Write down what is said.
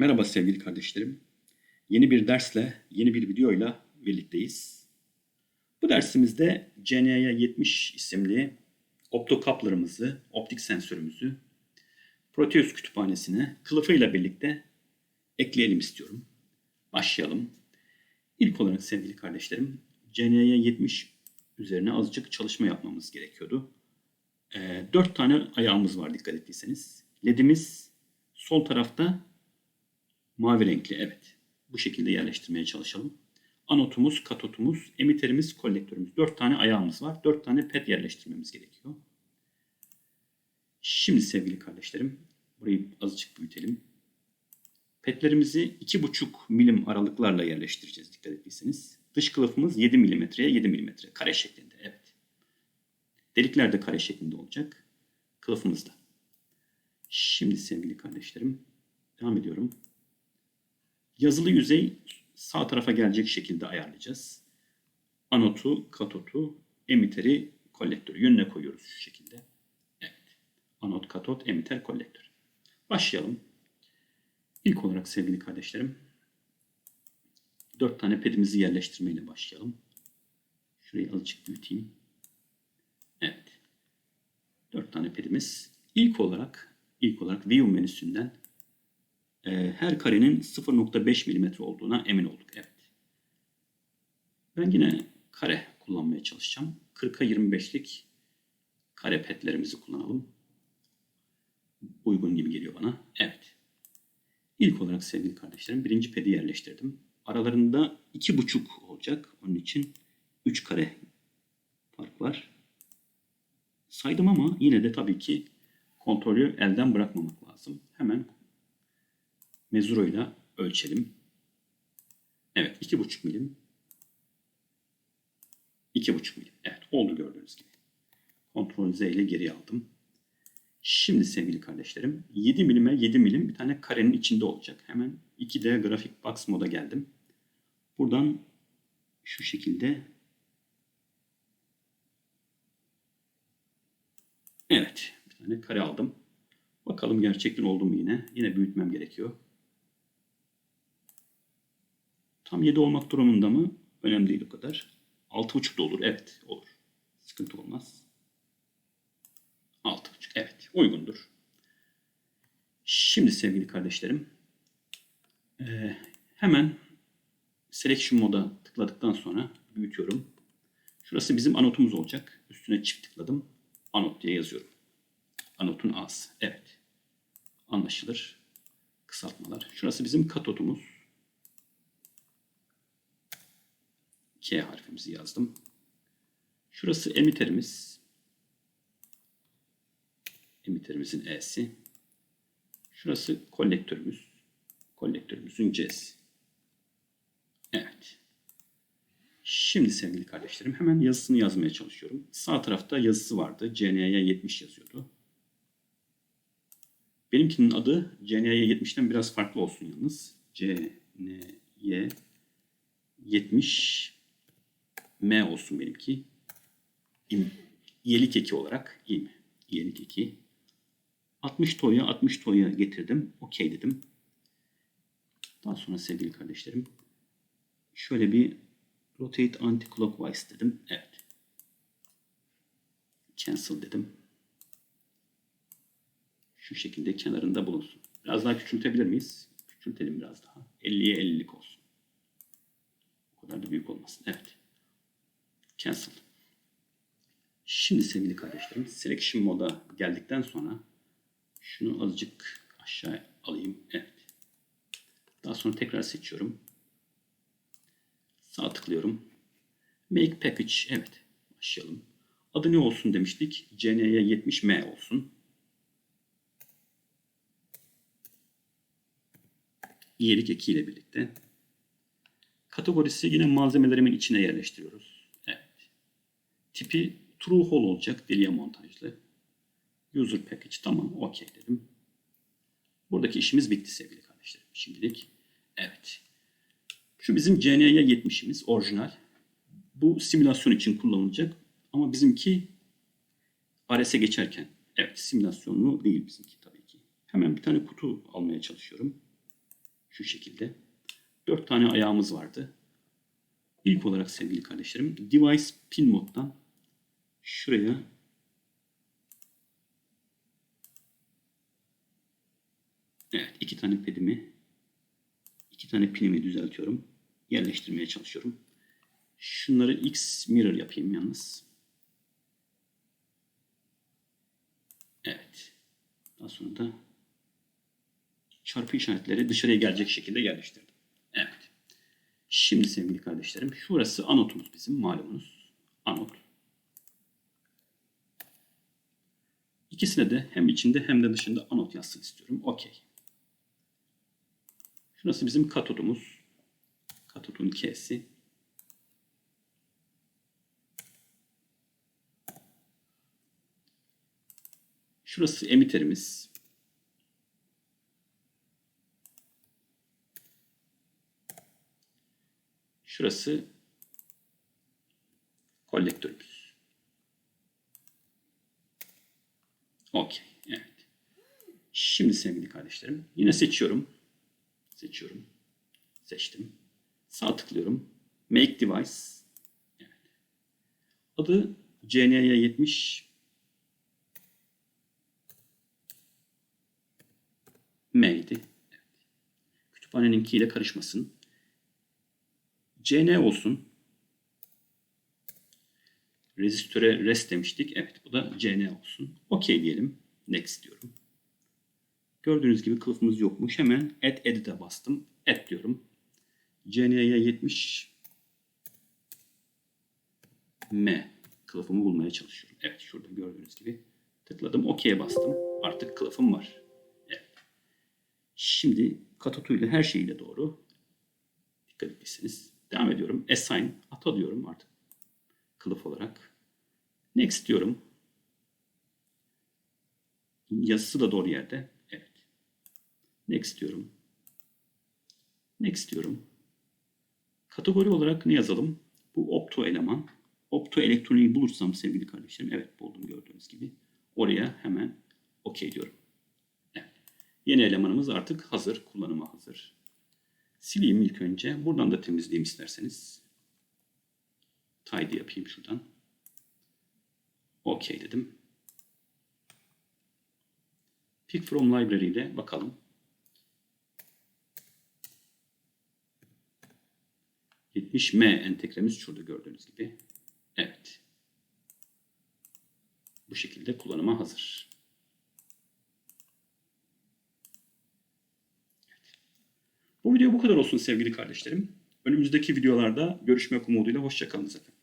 Merhaba sevgili kardeşlerim. Yeni bir dersle, yeni bir videoyla birlikteyiz. Bu dersimizde CNY 70 isimli optokaplarımızı, optik sensörümüzü Proteus kütüphanesine kılıfıyla birlikte ekleyelim istiyorum. Başlayalım. İlk olarak sevgili kardeşlerim, CNY 70 üzerine azıcık çalışma yapmamız gerekiyordu. Ee, dört tane ayağımız var dikkat ettiyseniz. LED'imiz sol tarafta Mavi renkli evet. Bu şekilde yerleştirmeye çalışalım. Anotumuz, katotumuz, emiterimiz, kolektörümüz. Dört tane ayağımız var. Dört tane pet yerleştirmemiz gerekiyor. Şimdi sevgili kardeşlerim, burayı azıcık büyütelim. Petlerimizi 2,5 milim aralıklarla yerleştireceğiz dikkat ettiyseniz. Dış kılıfımız 7 milimetreye 7 milimetre. Kare şeklinde evet. Delikler de kare şeklinde olacak. Kılıfımız. Şimdi sevgili kardeşlerim, devam ediyorum. Yazılı yüzey sağ tarafa gelecek şekilde ayarlayacağız. Anotu, katotu, emiteri, kolektörü yönüne koyuyoruz şu şekilde. Evet. Anot, katot, emiter, kolektör. Başlayalım. İlk olarak sevgili kardeşlerim, dört tane pedimizi yerleştirmeyle başlayalım. Şurayı azıcık büyüteyim. Evet. Dört tane pedimiz. İlk olarak, ilk olarak View menüsünden e, her karenin 0.5 mm olduğuna emin olduk. Evet. Ben yine kare kullanmaya çalışacağım. 40'a 25'lik kare petlerimizi kullanalım. Uygun gibi geliyor bana. Evet. İlk olarak sevgili kardeşlerim birinci pedi yerleştirdim. Aralarında 2.5 olacak. Onun için 3 kare fark var. Saydım ama yine de tabii ki kontrolü elden bırakmamak lazım. Hemen mezuro ile ölçelim. Evet 2,5 milim. 2,5 milim. Evet oldu gördüğünüz gibi. Kontrol Z ile geri aldım. Şimdi sevgili kardeşlerim 7 milime 7 milim bir tane karenin içinde olacak. Hemen 2D grafik box moda geldim. Buradan şu şekilde Evet bir tane kare aldım. Bakalım gerçekten oldu mu yine. Yine büyütmem gerekiyor. Tam 7 olmak durumunda mı? Önemli değil o kadar. 6.5 da olur. Evet olur. Sıkıntı olmaz. 6.5 evet uygundur. Şimdi sevgili kardeşlerim e, hemen selection moda tıkladıktan sonra büyütüyorum. Şurası bizim anotumuz olacak. Üstüne çift tıkladım. Anot diye yazıyorum. Anotun A'sı. Evet. Anlaşılır. Kısaltmalar. Şurası bizim katotumuz. K harfimizi yazdım. Şurası emiterimiz. Emiterimizin E'si. Şurası kolektörümüz. Kolektörümüzün C'si. Evet. Şimdi sevgili kardeşlerim hemen yazısını yazmaya çalışıyorum. Sağ tarafta yazısı vardı. CNY 70 yazıyordu. Benimkinin adı CNY 70'ten biraz farklı olsun yalnız. CNY 70 M olsun benimki. İm, iyelik eki olarak mi? İyelik eki. 60 toya 60 toya getirdim. Okey dedim. Daha sonra sevgili kardeşlerim şöyle bir rotate anti-clockwise dedim. Evet. Cancel dedim. Şu şekilde kenarında bulunsun. Biraz daha küçültebilir miyiz? Küçültelim biraz daha. 50'ye 50'lik olsun. O kadar da büyük olmasın. Evet. Cancel. Şimdi sevgili kardeşlerim selection moda geldikten sonra şunu azıcık aşağı alayım. Evet. Daha sonra tekrar seçiyorum. Sağ tıklıyorum. Make package. Evet. Başlayalım. Adı ne olsun demiştik. CNY 70M olsun. İyilik eki ile birlikte. Kategorisi yine malzemelerimin içine yerleştiriyoruz. Tipi true hole olacak. Deliye montajlı. User package. Tamam. OK dedim. Buradaki işimiz bitti sevgili kardeşlerim. Şimdilik. Evet. Şu bizim CNY 70'imiz orijinal. Bu simülasyon için kullanılacak. Ama bizimki RS'e geçerken. Evet simülasyonlu değil bizimki tabii ki. Hemen bir tane kutu almaya çalışıyorum. Şu şekilde. Dört tane ayağımız vardı. İlk olarak sevgili kardeşlerim device pin moddan şuraya Evet iki tane pedimi iki tane pinimi düzeltiyorum. Yerleştirmeye çalışıyorum. Şunları X mirror yapayım yalnız. Evet. Daha sonra da çarpı işaretleri dışarıya gelecek şekilde yerleştirdim. Evet. Şimdi sevgili kardeşlerim şurası anotumuz bizim malumunuz. Anot. İkisine de hem içinde hem de dışında anot yazsın istiyorum. Okey. Şurası bizim katodumuz. Katodun K'si. Şurası emiterimiz. Şurası kolektörümüz. Okey. Evet. Şimdi sevgili kardeşlerim yine seçiyorum. Seçiyorum. Seçtim. Sağ tıklıyorum. Make device. Evet. Adı CNY70 M'ydi. Evet. Kütüphaneninkiyle karışmasın. CN olsun. Rezistöre rest demiştik. Evet bu da CN olsun. OK diyelim. Next diyorum. Gördüğünüz gibi kılıfımız yokmuş. Hemen add edit'e bastım. Add diyorum. CN'ye 70 M kılıfımı bulmaya çalışıyorum. Evet şurada gördüğünüz gibi tıkladım. OK'ye bastım. Artık kılıfım var. Evet. Şimdi katotuyla her şeyiyle doğru. Dikkat ettiyseniz. Devam ediyorum. Assign. Ata diyorum artık. Kılıf olarak. Next diyorum. Yazısı da doğru yerde. Evet. Next diyorum. Next diyorum. Kategori olarak ne yazalım? Bu opto eleman. Opto elektroniği bulursam sevgili kardeşlerim. Evet buldum gördüğünüz gibi. Oraya hemen OK diyorum. Evet. Yeni elemanımız artık hazır. Kullanıma hazır. Sileyim ilk önce. Buradan da temizleyeyim isterseniz. Tidy yapayım şuradan. OK dedim. Pick from library ile bakalım. 70M entegremiz şurada gördüğünüz gibi. Evet. Bu şekilde kullanıma hazır. Evet. Bu video bu kadar olsun sevgili kardeşlerim. Önümüzdeki videolarda görüşmek umuduyla hoşçakalınız efendim.